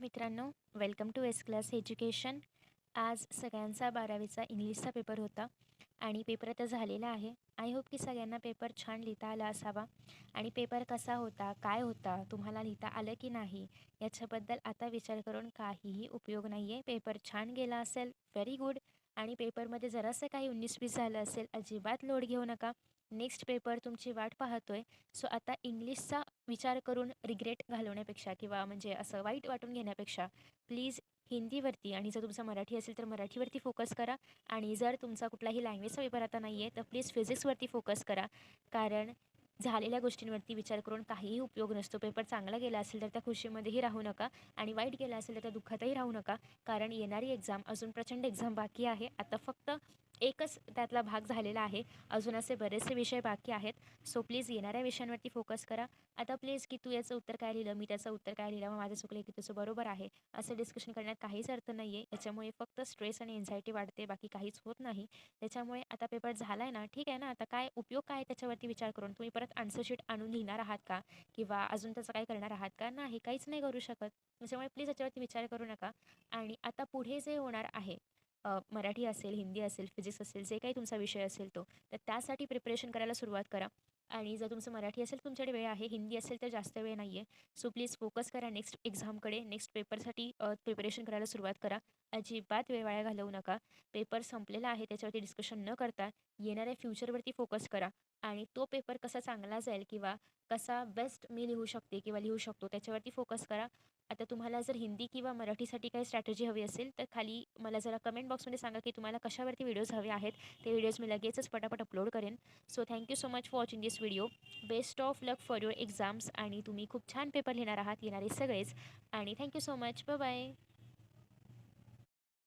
नमस्कार मित्रांनो. Welcome to S class education आज सगळ्यांचा बारावीचा इंग्लिशचा पेपर होता आणि पेपर तर झालेला आहे. आय होप की सगळ्यांना पेपर छान लिहिता आला असावा. आणि पेपर कसा होता काय होता तुम्हाला लिहिता आलं की नाही याच्याबद्दल आता विचार करून काहीही उपयोग नाही आहे पेपर छान गेला असेल व्हेरी गुड आणि पेपरमध्ये जरासं काही उन्नीस वीस झालं असेल अजिबात लोड घेऊ नका. नेक्स्ट पेपर तुमची वाट पाहतोय. सो आता इंग्लिशचा विचार करून रिग्रेट घालवण्यापेक्षा किंवा म्हणजे असं वाईट वाटून घेण्यापेक्षा प्लीज हिंदीवरती आणि जर तुमचा मराठी असेल तर मराठीवरती फोकस करा आणि जर तुमचा कुठलाही लँग्वेजचा पेपर आता नाही आहे तर प्लीज फिजिक्सवरती फोकस करा. कारण झालेल्या गोष्टींवरती विचार करून काहीही उपयोग नसतो. पेपर चांगला गेला असेल तर त्या खुशीमध्येही राहू नका आणि वाईट गेला असेल तर त्या दुःखातही राहू नका. कारण येणारी एक्झाम अजून प्रचंड एक्झाम बाकी आहे. आता फक्त एकच त्यातला भाग झालेला आहे. अजून असे बरेचसे विषय बाकी आहेत. सो प्लीज येणाऱ्या विषयांवरती फोकस करा. आता प्लीज की तू याचं उत्तर काय लिहिलं? मी त्याचं उत्तर काय लिहिलं? मग माझं चुकलं की तुझं बरोबर आहे. असं डिस्कशन करण्यात काहीच अर्थ नाही आहे याच्यामुळे फक्त स्ट्रेस आणि एन्झायटी वाढते. बाकी काहीच होत नाही. त्याच्यामुळे आता पेपर झाला आहे ना ठीक आहे ना? आता काय उपयोग काय त्याच्यावरती विचार करून? तुम्ही परत आन्सरशीट आणून लिहिणार आहात का? किंवा अजून त्याचं काय करणार आहात का? नाही काहीच नाही करू शकत. त्याच्यामुळे प्लीज याच्यावरती विचार करू नका. आणि आता पुढे जे होणार आहे मराठी असेल हिंदी असेल फिजिक्स असेल जे काही तुमचा विषय असेल तो तर त्यासाठी प्रिपरेशन करायला सुरुवात करा. आणि जर तुमचं मराठी असेल तुमच्याकडे वेळ आहे हिंदी असेल तर जास्त वेळ नाही आहे सो प्लीज फोकस करा नेक्स्ट एक्झामकडे नेक्स्ट पेपरसाठी प्रिपरेशन करायला सुरुवात करा. अजिबात वेळ वाया घालवू नका. पेपर संपलेला आहे त्याच्यावरती डिस्कशन न करता येणाऱ्या फ्युचरवरती फोकस करा. आणि तो पेपर कसा चांगला जाईल किंवा कसा बेस्ट मी लिहू शकते किंवा लिहू शकतो त्याच्यावरती फोकस करा. आता तुम्हाला जर हिंदी किंवा मराठीसाठी काही स्ट्रॅटेजी हवी असेल तर खाली मला जरा कमेंट बॉक्समध्ये सांगा की तुम्हाला कशावरती व्हिडिओज हवे आहेत. ते व्हिडिओज मी लगेचच पटापट अपलोड करेन. So thank you so much for watching this video best of luck for your exams आणि तुम्ही खूप छान पेपर लिहिणार आहात येणारे सगळेच. आणि थँक्यू सो मच ब बाय